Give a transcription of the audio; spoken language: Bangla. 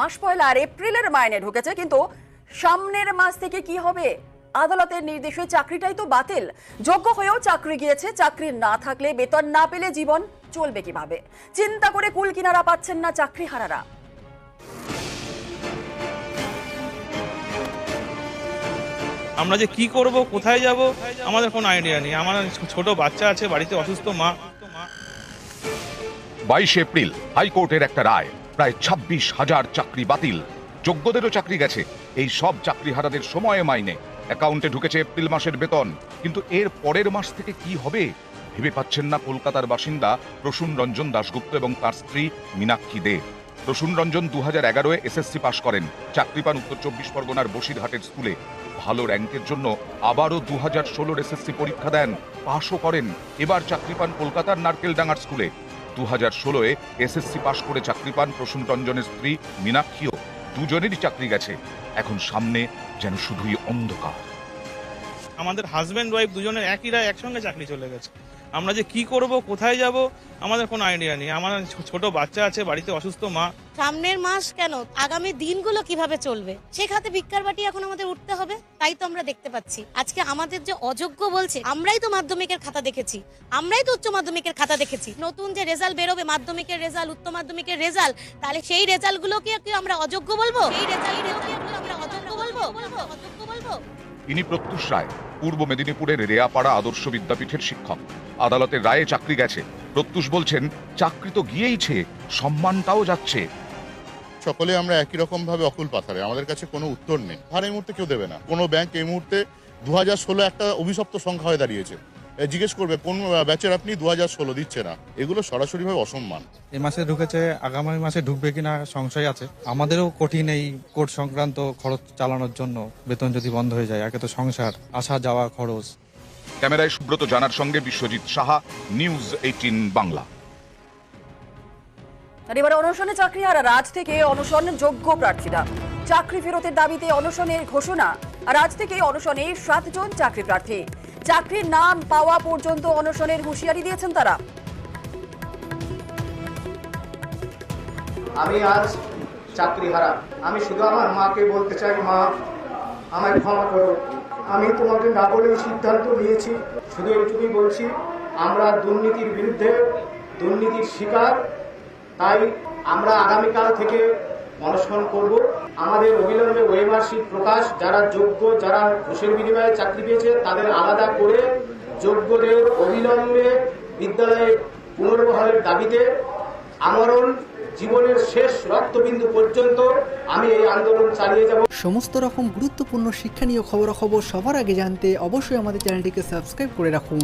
মাস পয়লা আর এপ্রিলের মাইনে ঢুকেছে কিন্তু সামনের মাস থেকে কি হবে? আদালতের নির্দেশে চাকরিটাই তো বাতিল। যোগ্য হয়েও চাকরি গিয়েছে চাকরি না থাকলে বেতন না পেলে জীবন চলবে কীভাবে? চিন্তা করে কুল কিনারা পাচ্ছেন না চাকরি হারারা। আমরা যে কি করব কোথায় যাব আমাদের কোনো আইডিয়া নেই। আমার ছোট বাচ্চা আছে বাড়িতে অসুস্থ মা। বাইশ এপ্রিল হাইকোর্টের একটা রায়। প্রায় ছাব্বিশ হাজার চাকরি বাতিল। যোগ্যদেরও চাকরি গেছে। এই সব চাকরিহারাদের সময়ে মাইনে। অ্যাকাউন্টে ঢুকেছে এপ্রিল মাসের বেতন। কিন্তু এর পরের মাস থেকে কি হবে? ভেবে পাচ্ছেন না কলকাতার বাসিন্দা প্রসূন রঞ্জন দাশগুপ্ত এবং তার স্ত্রী মীনাক্ষী দে। প্রসূন রঞ্জন দু হাজার এগারোয় এসএসসি পাশ করেন। চাকরি পান উত্তর চব্বিশ পরগনার বসিরহাটের স্কুলে। ভালো র্যাঙ্কের জন্য আবারও দু হাজার ষোলোর এসএসসি পরীক্ষা দেন। পাশও করেন। এবার চাকরি পান কলকাতার নারকেলডাঙ্গার স্কুলে। দু হাজার ষোলোয় এসএসসি পাশ করে চাকরি পান প্রসূন রঞ্জনের স্ত্রী মীনাক্ষীও। দুজনেরই চাকরি গেছে। এখন সামনে যেন শুধুই অন্ধকার। আমাদের হাজব্যান্ড ওয়াইফ দুজনের একই রায় একসঙ্গে চাকরি চলে গেছে। আমরা যে কি করব কোথায় যাব আমাদের কোনো আইডিয়া নেই। আমার ছোট বাচ্চা আছে বাড়িতে অসুস্থ মা। সামনের মাস কেন? আগামী দিনগুলো কীভাবে চলবে? সে খাতে ভিক্ষার বাটি এখন আমাদের উঠতে হবে তাই তো আমরা দেখতে পাচ্ছি। আজকে আমাদের যে অযোগ্য বলছে আমরাই তো মাধ্যমিকের খাতা দেখেছি। আমরাই তো উচ্চ মাধ্যমিকের খাতা দেখেছি। নতুন যে রেজাল্ট বেরোবে মাধ্যমিকের রেজাল্ট উচ্চ মাধ্যমিকের রেজাল্ট তাহলে সেই রেজাল্ট গুলোকে কি আমরা অযোগ্য বলব? সেই রেজাল্ট আমরা অযোগ্য বলব? অযোগ্য বলব? ইনি প্রত্যুষ রায় পূর্ব মেদিনীপুরের রেয়াপাড়া আদর্শ বিদ্যাপীঠের শিক্ষক। আদালতের রায়ে চাকরি গেছে। প্রত্যুষ বলছেন চাকরি তো গিয়েইছে সম্মানটাও যাচ্ছে। সকলে আমরা একই রকম ভাবে অকুল পাথারে আমাদের কাছে কোনো উত্তর নেই। আর এই মুহূর্তে কেউ দেবে না। কোনো ব্যাংক এই মুহূর্তে দু হাজার ষোলো একটা অভিশপ্ত সংখ্যা হয়ে দাঁড়িয়েছে। জিজ্ঞেস করবে কোন ব্যাচের আপনি দু হাজার ষোলো দিচ্ছে না? এগুলো সরাসরিভাবে অসম্মান। এই মাসে ঢুকেছে আগামী মাসে ঢুকবে কিনা সংশয় আছে। আমাদেরও কঠিন এই কোর্ট সংক্রান্ত খরচ চালানোর জন্য বেতন যদি বন্ধ হয়ে যায় একে তো সংসার আসা যাওয়া খরচ। ক্যামেরায় সুব্রত জানার সঙ্গে বিশ্বজিৎ সাহা নিউজ এইটিন বাংলা। এবার অনশনে চাকরি হারারা আজ থেকে অনশন যোগ্য প্রার্থীরা। চাকরি ফেরতের দাবিতে অনশনের ঘোষণা। আর আজ থেকে অনশনে সাতজন চাকরি প্রার্থী। চাকরির নাম পাওয়া পর্যন্ত অনশনের হুঁশিয়ারি দিয়েছেন তারা। আমি আজ চাকরি হারা। আমি শুধু আমার মাকে বলতে চাই মা। আমায় ক্ষমা করো। আমি তোমাকে না বলেই সিদ্ধান্ত নিয়েছি, শুধু এইটুকুই বলছি, আমরা দুর্নীতির বিরুদ্ধে দুর্নীতির শিকার, তাই আমরা আগামীকাল থেকে অনশন করব। আমাদের অবিলম্বে ওয়েমার্কশিট প্রকাশ, যারা যোগ্য, যারা ঘুষের বিনিময়ে চাকরি পেয়েছে, তাদের আলাদা করে যোগ্যদের অবিলম্বে বিদ্যালয়ে পুনর্বহালের দাবিতে আমরণ জীবনের শেষ রক্তবিন্দু পর্যন্ত আমি এই আন্দোলন চালিয়ে যাব। সমস্ত রকম গুরুত্বপূর্ণ শিক্ষণীয় খবরাখবর সবার আগে জানতে অবশ্যই আমাদের চ্যানেলটিকে সাবস্ক্রাইব করে রাখুন।